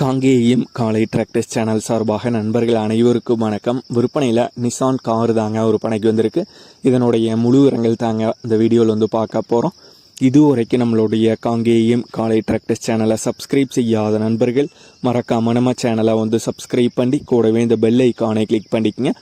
காங்கேயம் காலை tractors channel சார்பாக நண்பர்கள் அனைவருக்கும் வணக்கம். விற்பனையில் நிசான் கார் தாங்க விற்பனைக்கு வந்திருக்கு. இதனுடைய முழு விவரங்கள் தாங்க இந்த வீடியோவில் வந்து பார்க்க போகிறோம் இதுவரைக்கும் நம்மளுடைய காங்கேயம் காலை டிராக்டர்ஸ் சேனலை சப்ஸ்கிரைப் செய்யாத நண்பர்கள் மறக்காம நம்ம சேனலை வந்து சப்ஸ்கிரைப் பண்ணி கூடவே இந்த பெல் ஐக்கானை கிளிக் பண்ணிக்கங்க.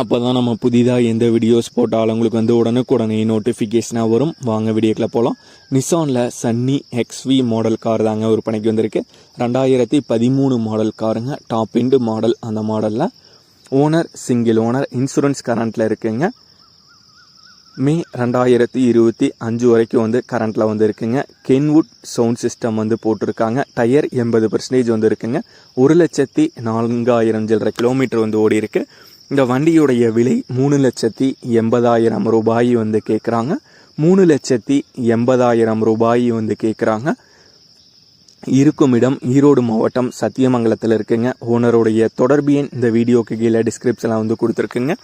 அப்போ தான் நம்ம புதிதாக எந்த வீடியோஸ் போட்டாலும் உங்களுக்கு வந்து உடனுக்குடனே நோட்டிஃபிகேஷனாக வரும். வாங்க வீடியோக்கில் போகலாம் நிசானில் சன்னி எக்ஸ்வி மாடல் கார் தாங்க விற்பனைக்கு வந்திருக்கு. ரெண்டாயிரத்தி பதிமூணு மாடல் காருங்க டாப் எண்டு மாடல் அந்த மாடலில் ஓனர் சிங்கிள் ஓனர் இன்சூரன்ஸ் கரண்ட்டில் இருக்குங்க. மே ரெண்டாயிரத்தி இருபத்தி அஞ்சு வரைக்கும் வந்து கரண்ட்டில் வந்து இருக்குங்க. கென்வுட் சவுண்ட் சிஸ்டம் வந்து போட்டிருக்காங்க. டயர் எண்பது பர்சன்டேஜ் வந்து இருக்குங்க. ஒரு லட்சத்தி நான்காயிரம் சில்லரை கிலோமீட்டர் வந்து ஓடி இருக்குது இந்த வண்டியுடைய விலை மூணு லட்சத்தி எண்பதாயிரம் ரூபாய் வந்து கேட்குறாங்க மூணு லட்சத்தி எண்பதாயிரம் ரூபாய் வந்து கேட்குறாங்க இருக்கும் இடம் ஈரோடு மாவட்டம் சத்தியமங்கலத்தில் இருக்குங்க. ஓனருடைய தொடர்பு எண் இந்த வீடியோக்கு கீழே டிஸ்கிரிப்ஷனில் வந்து கொடுத்துருக்குங்க.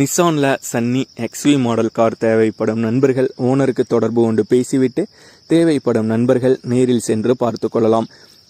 நிசானில் சன்னி எக்ஸ்வி மாடல் கார் தேவைப்படும் நண்பர்கள் ஓனருக்கு தொடர்பு கொண்டு பேசிவிட்டு தேவைப்படும் நண்பர்கள் நேரில் சென்று பார்த்து கொள்ளலாம்.